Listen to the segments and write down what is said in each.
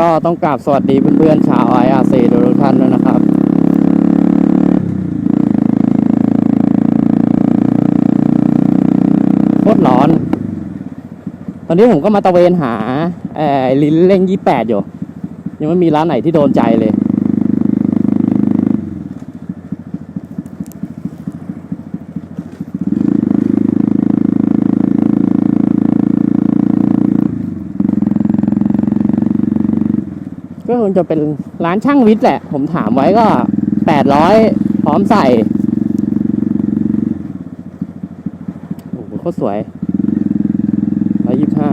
ก็ต้องกราบสวัสดีเพื่อนๆชาวไออาร์ซีทุกท่านด้วยนะครับโคตรร้อน ตอนนี้ผมก็มาตะเวนหาเออลิ้นเล่งยี่แปดอยู่ ยังไม่มีร้านไหนที่โดนใจเลย ก็ คงจะเป็นร้านช่างวิทย์แหละ ผมถามไว้ก็แปดร้อยพร้อมใส่โอ้โหโคตรสวยร้อยยี่ห้า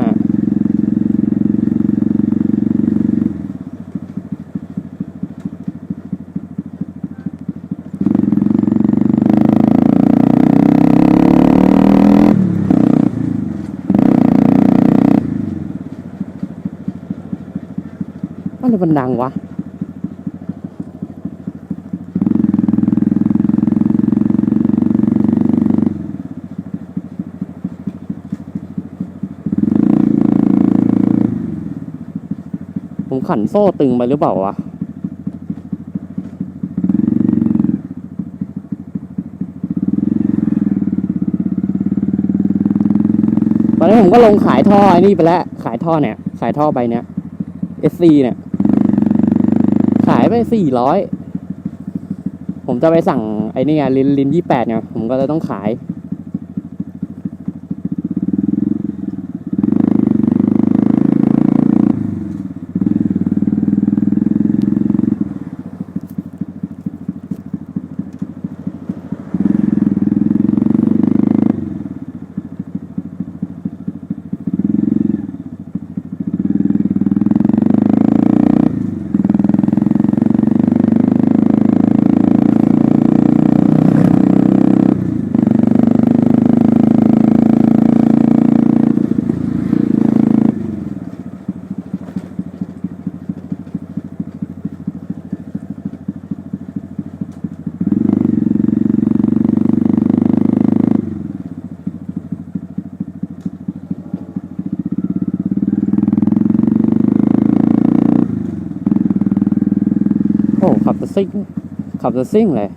มันจะมันดังวะผมขันโซ่ตึงไปหรือเปล่าวะตอนนี้ผมก็ลงขายท่อไอ้นี่ไปแล้ว ขายท่อเนี่ย ขายท่อใบเนี้ย SC เนี่ย ขายไปสี่ร้อยผมจะไปสั่งไอ้นี่ไงลินลินยี่แปดเนี่ยผมก็เลยต้องขาย โอ้ขับจะซิ่ง ขับจะซิ่งเลย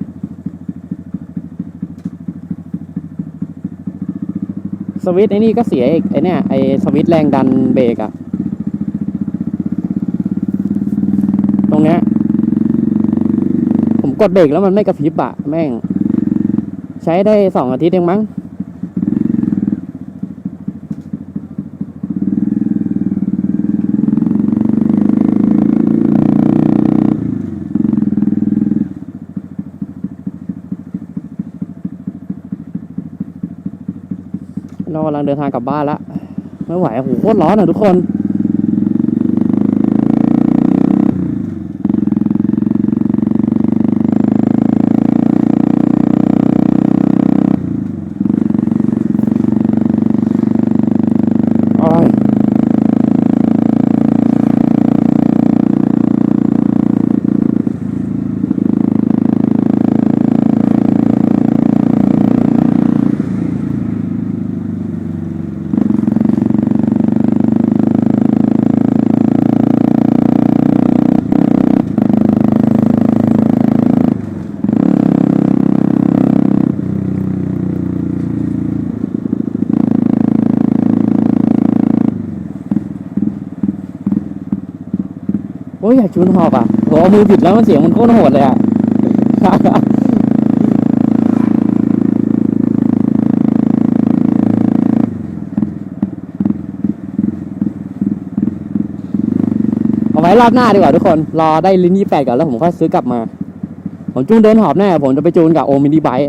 สวิตช์ไอ้นี่ก็เสียอีกไอ้เนี่ยไอ้สวิตช์แรงดันเบรกอะตรงเนี้ย ผมกดเบรกแล้วมันไม่กระพริบอะแม่ง ใช้ได้สองอาทิตย์เองมั้ง กำลังเดินทางกลับบ้านละไม่ไหวโอ้โหโคตรร้อนอะทุกคน โอ้ยโอ้ยอยากจูนหอบอะโอ้เอามือผิดแล้วมันเสียงมันโคตรโหดเลยอะเอาไว้รอบหน้าดีกว่าทุกคน รอได้ลิ้นยี่แปดก่อนแล้วผมค่อยซื้อกลับมา ผมจูนเดินหอบแน่ผมจะไปจูนกับโอมินิไบค์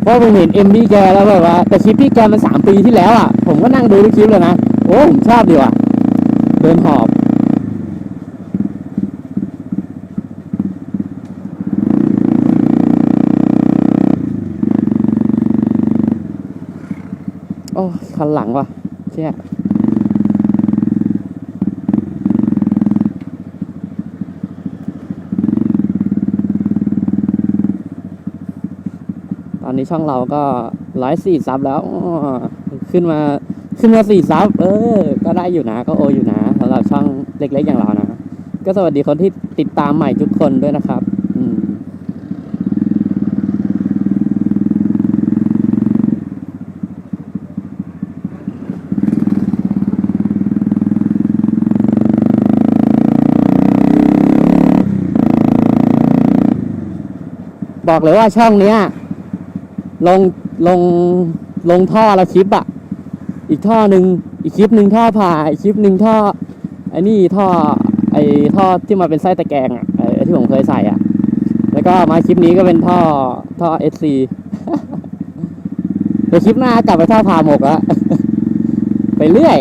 เพราะผมเห็นเอ็มพี่แกแล้วแบบว่า แต่คลิปพี่แกมันสามปีที่แล้วอะ ผมก็นั่งดูทุกคลิปเลยนะ โอ้ผมชอบดีว่ะ เดินหอบ โอ้คันหลังว่ะเชี่ยตอนนี้ช่องเราก็ร้อยสี่ซับแล้วขึ้นมาขึ้นมาสี่ซับเออ ก็ได้อยู่นะก็โออยู่นะสำหรับช่องเล็กๆอย่างเรานะ ก็สวัสดีคนที่ติดตามใหม่ทุกคนด้วยนะครับ อืม บอกเลยว่าช่องเนี้ย ลงลงลงท่อละคลิปอะอีกท่อหนึ่งอีกคลิปหนึ่งท่อผ่าอีกคลิปหนึ่งท่อไอ้นี่ท่อไอ้ท่อที่มาเป็นไส้ตะแกรงอะไอ้ที่ผมเคยใส่อะแล้วก็มาคลิปนี้ก็เป็นท่อท่อเอสซีเดี๋ยวคลิปหน้ากลับไปท่อผ่าหมกละไปเรื่อย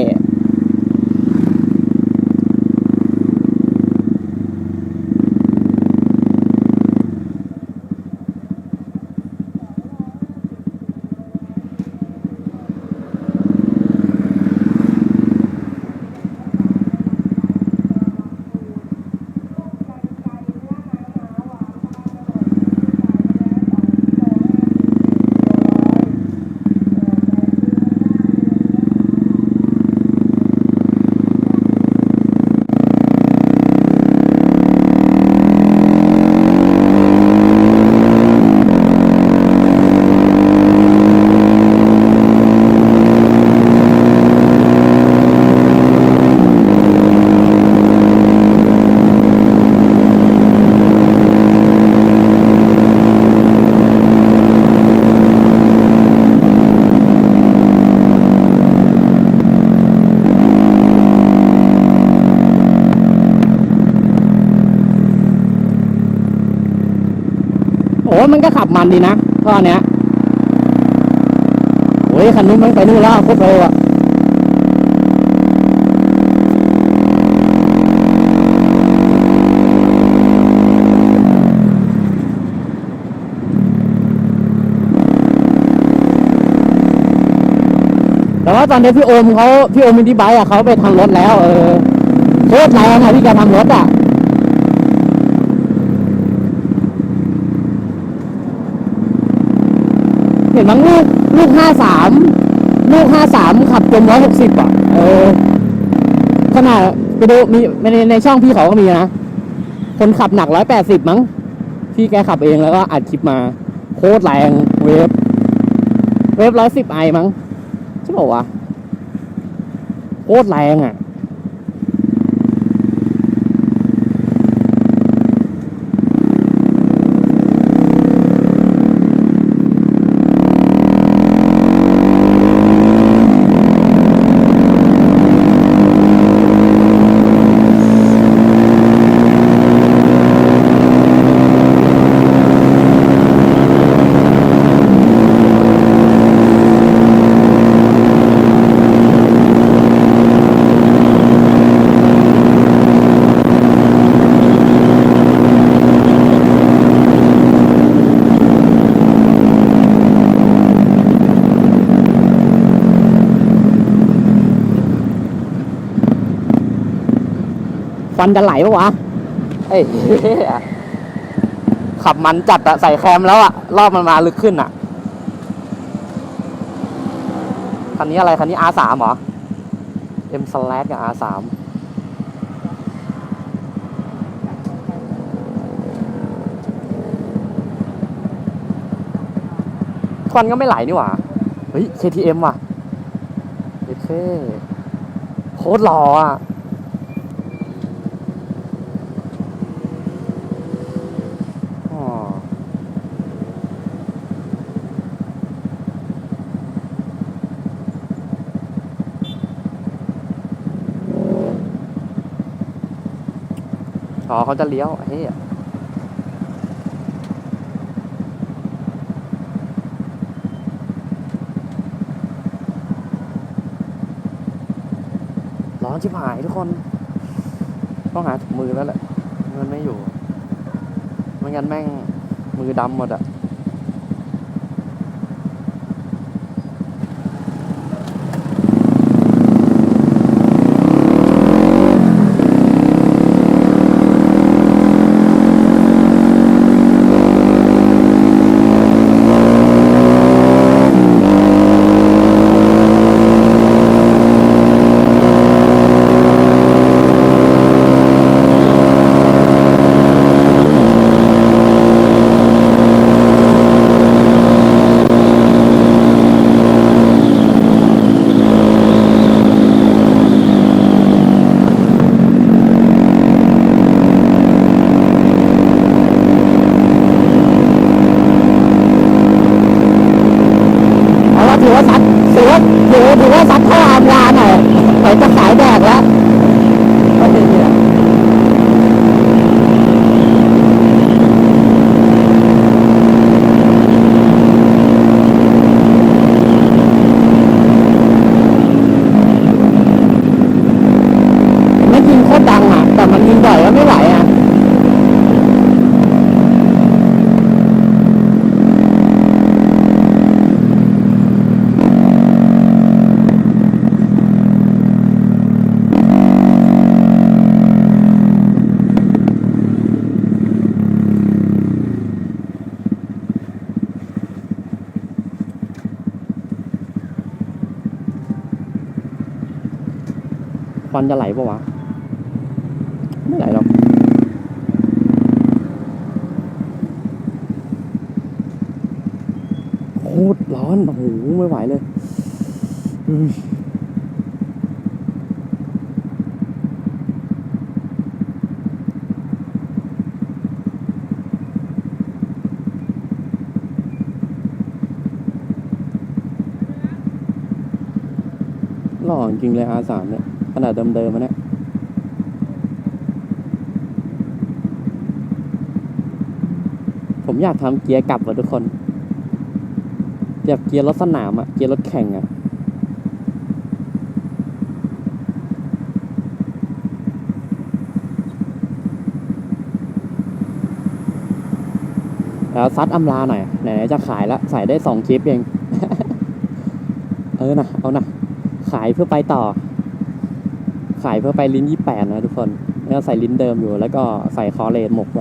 โอ้มันก็ขับมันดีนะท่อเนี้ยโอ้ยคันนู้นมันไปนู่นแล้วโคตรเร็วอะแต่ว่าตอนนี้พี่โอมเขาพี่โอมมินิไบค์อะเขาไปทำรถแล้ว เออโคตรแรงอะที่แกทำรถอะ ห็นบางลูกลูกห้าสามลูกห้าสามขับจมร้อยหกสิบอะเออขนาดไปดูมีในในช่องพี่เขาก็มีนะคนขับหนักร้อยแปดสิบมั้งพี่แกขับเองแล้วก็อัดคลิปมาโคตรแรงเวฟเวฟร้อยสิบไอมั้งใช่ป่าวะโคตรแรงอะ ควันจะไหลปะวะเอ้ยขับมันจัดอะใส่แคมแล้วอะรอบมันมาลึกขึ้นอะคันนี้อะไร คันนี้ R3 เหรอ M slash กับ R3 ควันก็ไม่ไหลนี่หว่า เฮ้ย KTM ว่ะเอเคโคตรหล่ออะ อ๋อเขาจะเลี้ยวเฮ้ยร้อนชิบหายทุกคน ต้องหาถุงมือแล้วแหละ มันไม่อยู่ ไม่งั้นแม่งมือดำหมดอะ ควันจะไหลปะวะ ไม่ไหลหรอกโคตรร้อนโอ้โหไม่ไหวเลยหล่อจริงเลย R3 เนี่ย ขนาดเดิมๆมันเนี่ยผมอยากทำเกียร์กลับว่ะทุกคนแบบเกียร์รถสนามอะเกียร์รถแข่งอะแล้วซัดอำลาหน่อยไหนๆจะขายแล้วใส่ได้สองคลิปเอง เออนะเอานะขายเพื่อไปต่อ ขายเพื่อไปลิ้นยี่แปดนะทุกคนแล้วใส่ลิ้นเดิมอยู่ แล้วก็ใส่คอเลนหมกไป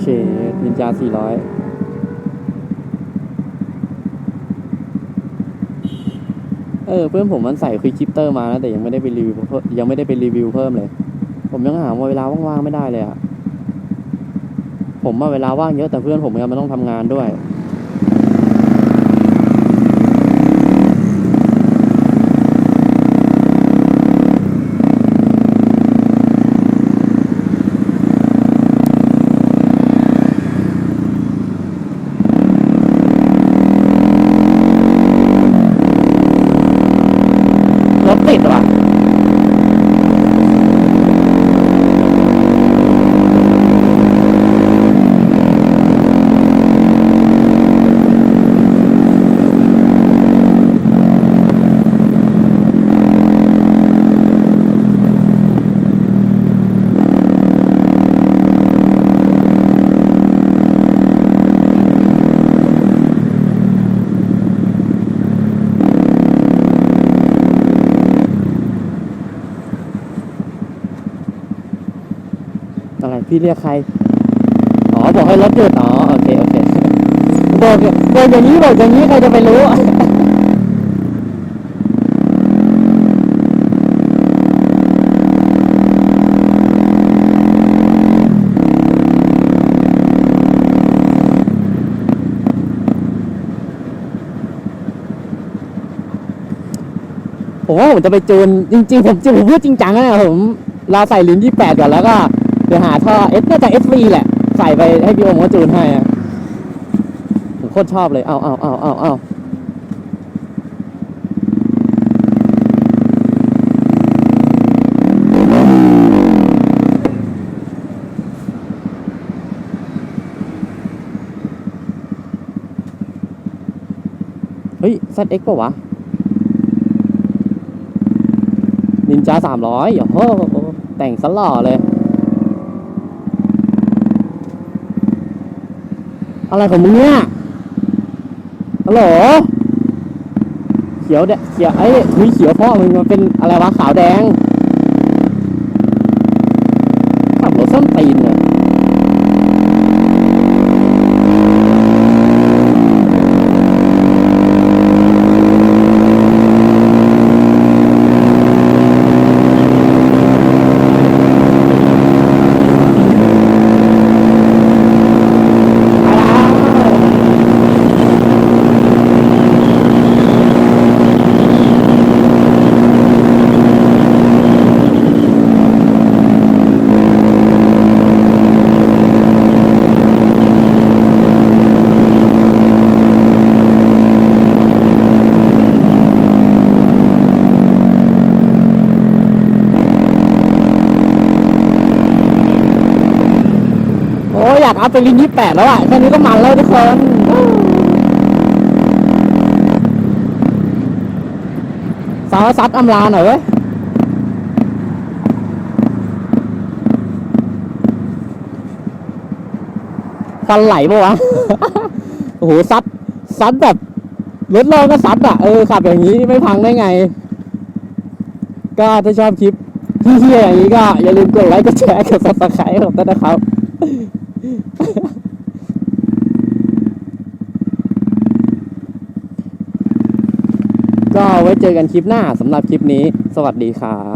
เชดนินจาสี่ร้อย เออเพื่อนผมมันใส่คลิกชิปเตอร์มานะแต่ยังไม่ได้ไปรีวิวเพิ่มยังไม่ได้ไปรีวิวเพิ่มเลย ผมยังหาเวลาว่างๆไม่ได้เลยอะผมมาเวลาว่างเยอะแต่เพื่อนผมยังมันต้องทำงานด้วย พี่เรียกใคร อ๋อ บอกให้รถหยุดอ๋อ โอเค โอเคบอกบอกอย่างนี้บอกอย่างนี้ใครจะไปรู้ผมว่าผมจะไปจูนจริงๆผมจริงผมพูดจริงจังนะผมเราใส่ลิ้นที่แปดก่อนแล้วก็ เดี๋ยวหาท่อเอสน่าจะเอสวีแหละ ใส่ไปให้พี่โอมเขาจูนให้อะผมโคตรชอบเลย เอาเอาเอาเอาเอาเฮ้ย ZX ป่ะวะ นินจาสามร้อยโอ้โห แต่งสล่อเลย อะไรของมึงเนี่ยฮัลโหลเขียวแดงเขียวไอ้ยมีเขียวพ่อมึงมันเป็นอะไรวะขาวแดง ขับรถส้นตีนเลยไปแล้วโอ้ยอยากเอาไปลินยี่แปดแล้วอะแค่นี้ก็มันแล้วทุกคนสาวซัดอำลาหน่อยเว้ยฟันไหลปะวะ โอ้โหซัดซัดแบบรถเราก็ซัดอะ เออขับอย่างนี้ไม่พังได้ไง ก็ถ้าชอบคลิปเฮี้ยๆอย่างนี้ก็อย่าลืมกดไลค์กดแชร์กดซับสไครต์ผมด้วยนะครับ ก็ไว้เจอกันคลิปหน้าสำหรับคลิปนี้ สวัสดีครับ